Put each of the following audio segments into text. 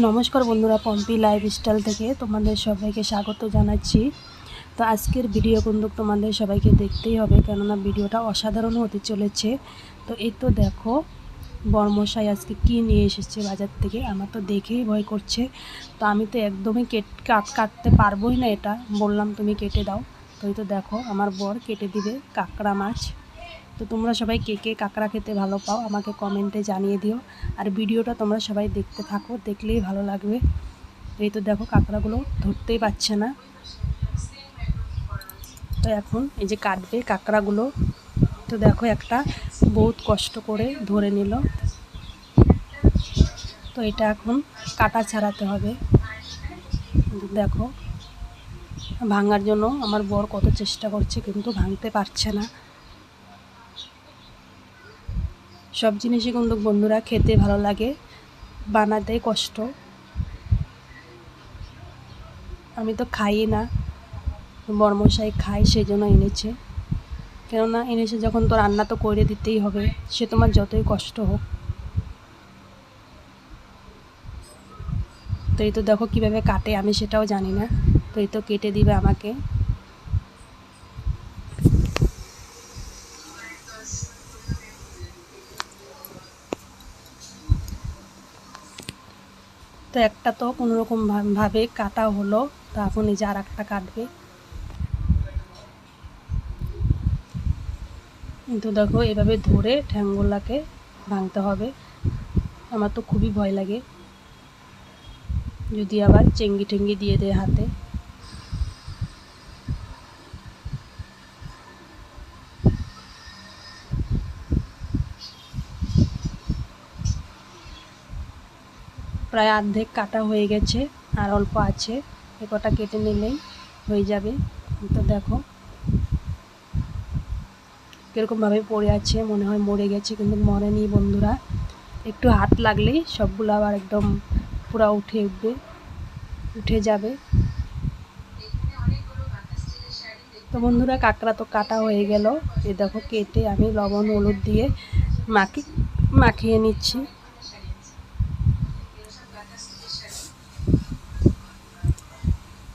নমস্কার বন্ধুরা পম্পি লাইফস্টাইল থেকে তোমাদের সবাইকে স্বাগত জানাচ্ছি। তো আজকের ভিডিও কিন্তু তোমাদের সবাইকে দেখতেই হবে, কেননা ভিডিওটা অসাধারণ হতে চলেছে। তো এই তো দেখো, বর্মশাই আজকে কি নিয়ে এসেছে বাজার থেকে, আমার তো দেখেই ভয় করছে। তো আমি তো একদমই কেট, কাট, কাটতে পারবোই না এটা, বললাম তুমি কেটে দাও। তো এই তো দেখো, আমার বর কেটে দিবে কাঁকড়া মাছ। তো তোমরা সবাই কে কে কাঁকড়া খেতে ভালো পাও আমাকে কমেন্টে জানিয়ে দিও। আর ভিডিওটা তোমরা সবাই দেখতে থাকো, দেখলেই ভালো লাগবে। এই তো দেখো কাঁকড়াগুলো ধরতেই পারছে না। তো এখন এই যে কাটবে কাঁকড়াগুলো, তো দেখো একটা বহুত কষ্ট করে ধরে নিল। তো এটা এখন কাটা ছাড়াতে হবে। দেখো, ভাঙার জন্য আমার বর কত চেষ্টা করছে কিন্তু ভাঙতে পারছে না। সব জিনিসই কিন্তু বন্ধুরা খেতে ভালো লাগে, বানাতে কষ্ট। আমি তো খাই না, বর্মশাই খাই সেই জন্য এনেছে। কেননা এনেছে যখন তো রান্না তো করে দিতেই হবে, সে তোমার যতই কষ্ট হোক। তো এই তো দেখো কীভাবে কাটে, আমি সেটাও জানি না। তো এই তো কেটে দিবে আমাকে। তো একটা তো কোনোরকম ভাবে কাটা হলো, তো এখন এই যে আর একটা কাটবে। কিন্তু দেখো, এভাবে ধরে ঠ্যাঙ্গুলাকে ভাঙতে হবে। আমার তো খুবই ভয় লাগে। যদি আবার চেঙ্গি ঠেঙ্গি দিয়ে দেয় হাতে। প্রায় অর্ধেক কাটা হয়ে গেছে আর অল্প আছে। এ কটা কেটে নিলেই হয়ে যাবে। তো দেখো কীরকমভাবে পড়ে আছে, মনে হয় মরে গেছে, কিন্তু মরেনি বন্ধুরা। একটু হাত লাগলেই সবগুলো আবার একদম পুরো উঠে উঠবে, উঠে যাবে। তো বন্ধুরা, কাঁকড়া তো কাটা হয়ে গেল। এ দেখো কেটে আমি লবণ, হলুদ দিয়ে মাখি, মাখিয়ে নিচ্ছি।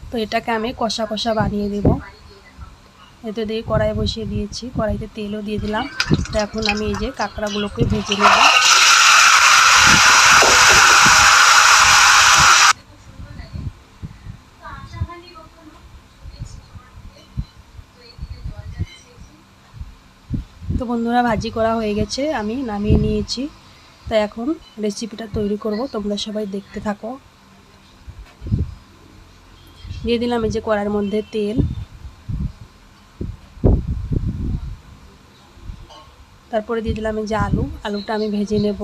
তো এটাকে আমি কষা কষা বানিয়ে দেব। এতে দিয়ে কড়াই বসিয়ে দিয়েছি, কড়াইতে তেলও দিয়ে দিলাম। তো এখন আমি এই যে কাঁকড়াগুলোকে ভেজে নেব। তো বন্ধুরা, ভাজি করা হয়ে গেছে, আমি নামিয়ে নিয়েছি। তো এখন রেসিপিটা তৈরি করব, তোমরা সবাই দেখতে থাকো। দিয়ে দিলাম এই যে কড়ার মধ্যে তেল। তারপরে দিয়ে দিলাম এই যে আলু। আলুটা আমি ভেজে নেব।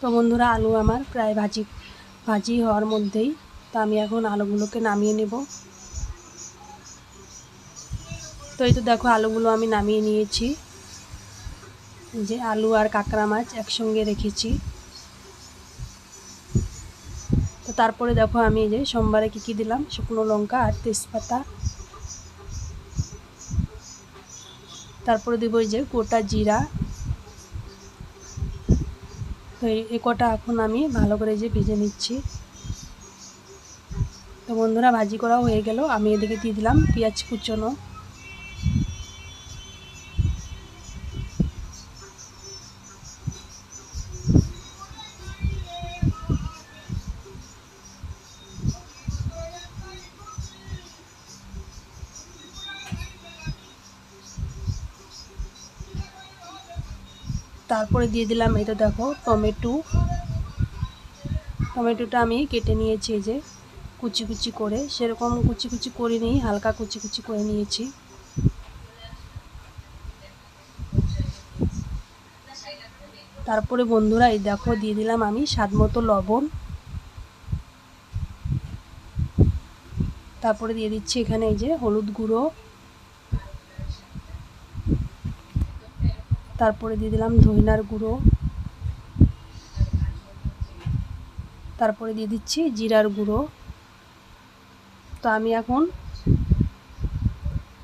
তো বন্ধুরা, আলু আমার প্রায় ভাজি ভাজি হওয়ার মধ্যেই তো আমি এখন আলুগুলোকে নামিয়ে নেব। তো এই তো দেখো, আলুগুলো আমি নামিয়ে নিয়েছি। যে আলু আর কাঁকড়া মাছ একসঙ্গে রেখেছি। তো তারপরে দেখো, আমি যে সোমবারে কী কী দিলাম? শুকনো লঙ্কা আর তেজপাতা। তারপরে দেবো যে গোটা জিরা। তো এ কটা এখন আমি ভালো করে যে ভেজে নিচ্ছি। তো বন্ধুরা, ভাজি করাও হয়ে গেল। আমি এদিকে দিয়ে দিলাম পেঁয়াজ কুচনো। তারপরে দিয়ে দিলাম এটা দেখো, টমেটো। টমেটোটা আমি কেটে নিয়েছি যে, কুচি কুচি করে। সেরকম কুচি কুচি করে নিই হালকা কুচি কুচি করে নিয়েছি। তারপরে বন্ধুরা, এই দেখো, দিয়ে দিলাম আমি স্বাদ মতো লবণ। তারপরে দিয়ে দিচ্ছি এখানে এই যে হলুদ গুঁড়ো। তারপরে দিয়ে দিলাম ধইনার গুঁড়ো। তারপরে দিয়ে দিচ্ছি জিরার গুঁড়ো। তো আমি এখন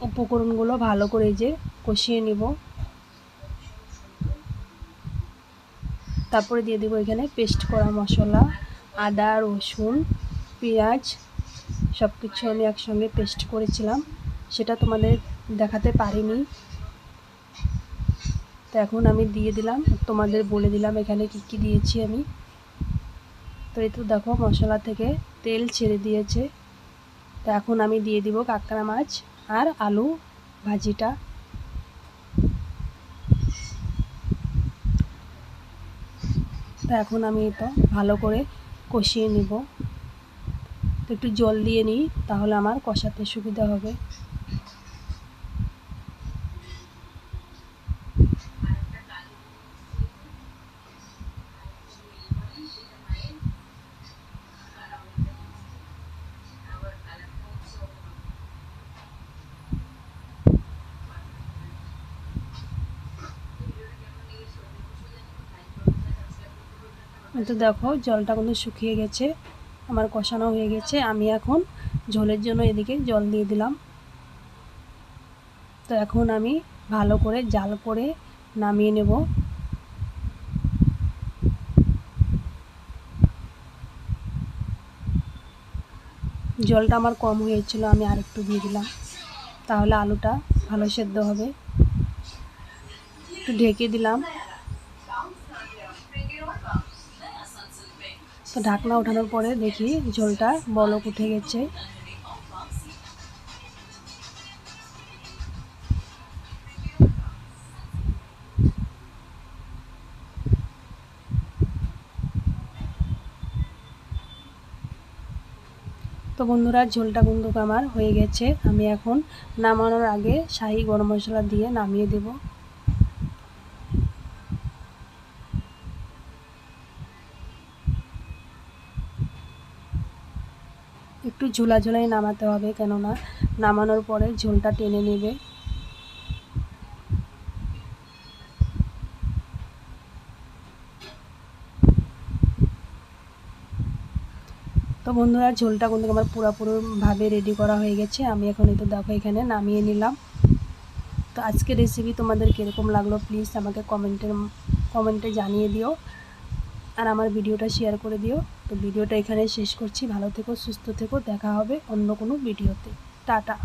উপকরণগুলো ভালো করে যে কষিয়ে নিব। তারপরে দিয়ে দেবো এখানে পেস্ট করা মশলা, আদা, রসুন, পেঁয়াজ সব কিছু আমি একসঙ্গে পেস্ট করেছিলাম। সেটা তোমাদের দেখাতে পারিনি। তো এখন আমি দিয়ে দিলাম। তোমাদের বলে দিলাম এখানে কি কি দিয়েছি আমি। তো এই তো দেখো, মশলা থেকে তেল ছেড়ে দিয়েছে। তো এখন আমি দিয়ে দিব কাঁকড়া মাছ আর আলু ভাজিটা। তো এখন আমি এটা ভালো করে কষিয়ে নিব। তো একটু জল দিয়ে নিই, তাহলে আমার কষাতে সুবিধা হবে। তো দেখো, জলটা কিন্তু শুকিয়ে গেছে, আমার কষানো হয়ে গেছে। আমি এখন ঝোলের জন্য এদিকে জল দিয়ে দিলাম। তো এখন আমি ভালো করে জাল করে নামিয়ে নেব। জলটা আমার কম হয়েছিল, আমি আরেকটু দিয়ে দিলাম। তাহলে আলুটা ভালো সেদ্ধ হবে। একটু ঢেকে দিলাম। তো ঢাকনা ওঠানোর পরে দেখি ঝোলটা বলক উঠে গেছে। তো বন্ধুরা, ঝোলটা কিন্তু আমার হয়ে গেছে। আমি এখন নামানোর আগে শাহি গরম মশলা দিয়ে নামিয়ে দেবো। একটু ঝোলা ঝোলাই নামাতে হবে, কেননা নামানোর পরে ঝোলটা টেনে নেবে। তো বন্ধুরা, ঝোলটা কিন্তু আমার পুরোপুরিভাবে রেডি করা হয়ে গেছে। আমি এখন তো দেখো, এখানে নামিয়ে নিলাম। তো আজকের রেসিপি তোমাদের কীরকম লাগল প্লিজ আমাকে কমেন্টের কমেন্টে জানিয়ে দিও। আর আমার ভিডিওটা শেয়ার করে দিও। তো ভিডিওটা এখানে শেষ করছি। ভালো থেকো, সুস্থ থেকো। দেখা হবে অন্য কোনো ভিডিওতে। টাটা।